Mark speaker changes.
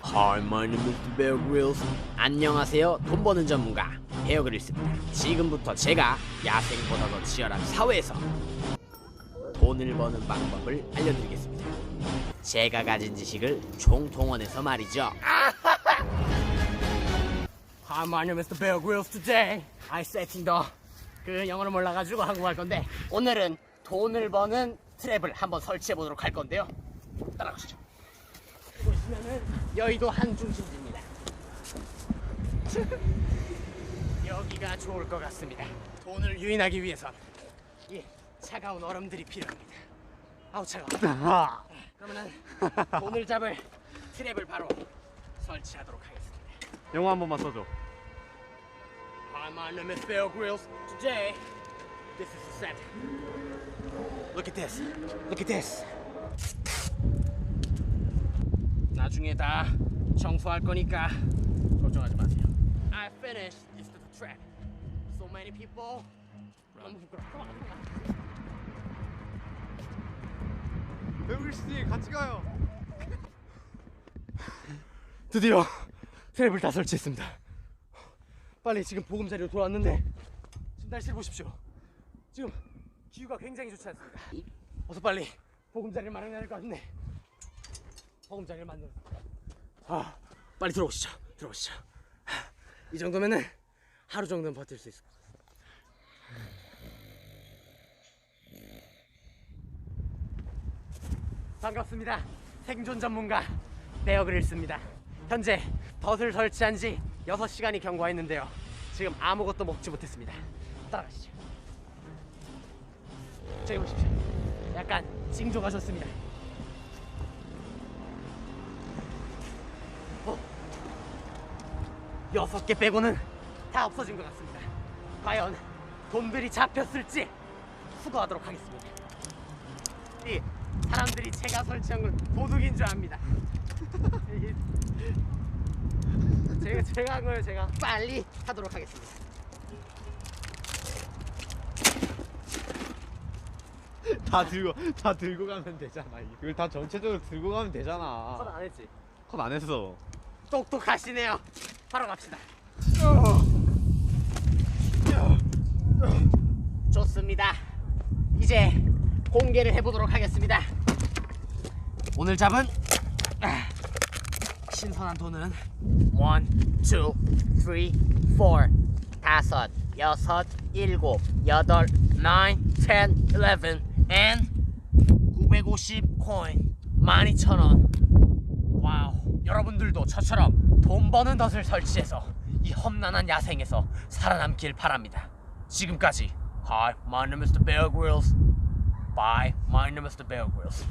Speaker 1: Hi, my name is Bear Grylls. 안녕하세요. 돈 버는 전문가 베어 그릴스입니다. 지금부터 제가 야생보다 더 치열한 사회에서 돈을 버는 방법을 알려드리겠습니다. 제가 가진 지식을 총동원해서 말이죠. Hi, my name is Bear Grylls. Today, I setting the 그 영어를 몰라가지고 한국말 건데 오늘은 돈을 버는 트랩을 한번 설치해 보도록 할 건데요. 따라가시죠. 보시면은 여의도 한중심지입니다. 여기가 좋을 것 같습니다. 돈을 유인하기 위해선 이 차가운 얼음들이 필요합니다. 아우 차가워. 그러면은 돈을 잡을 트랩을 바로 설치하도록 하겠습니다.
Speaker 2: 영어 한 번만 써줘.
Speaker 1: Hi, my name is Bear Grylls. Today, this is the set. Look at this. Look at this. 나중에 다 청소할 거니까 걱정하지 마세요. I finished this the track. So many people. 너무 부끄러워. Come on, come on.
Speaker 2: 배우리 씨 같이 가요.
Speaker 1: 드디어 트랩을 다 설치했습니다. 빨리 지금 보금자리로 돌아왔는데 지금 날씨를 보십시오. 지금 기후가 굉장히 좋지 않습니다. 어서 빨리 보금자리를 마련해야 할 것 같은데 보금자리를 만들어. 아 빨리 들어오시죠. 들어오시죠. 이 정도면은 하루 정도는 버틸 수 있을 것 같아요. 반갑습니다. 생존 전문가 베어 그릴스입니다. 현재 덫을 설치한 지 6시간이 경과했는데요. 지금 아무것도 먹지 못했습니다. 따라가시죠. 저기 보십시오. 약간 찡조가셨습니다. 어? 여섯 개 빼고는 다 없어진 것 같습니다. 과연 돈들이 잡혔을지 수거하도록 하겠습니다. 이 사람들이 제가 설치한 걸 도둑인 줄 압니다. 이- 제가 제가 한 거예요. 제가 빨리 하도록 하겠습니다.
Speaker 2: 다 들고 다 들고 가면 되잖아. 이걸 다 전체적으로 들고 가면
Speaker 1: 컷
Speaker 2: 되잖아.
Speaker 1: 안 했지?
Speaker 2: 컷 안 했어.
Speaker 1: 똑똑하시네요. 바로 갑시다. 좋습니다. 이제 공개를 해보도록 하겠습니다. 오늘 잡은 아, 신선한 돈은 1, 2, 3, 4 다섯, 여섯, 일곱, 여덟, 9, 10, 11 and 950 코인 12,000원 와우 여러분들도 저처럼 돈 버는 덫을 설치해서 이 험난한 야생에서 살아남길 바랍니다 지금까지 Hi, my name is the Bear Grylls Bye, my name is the Bear Grylls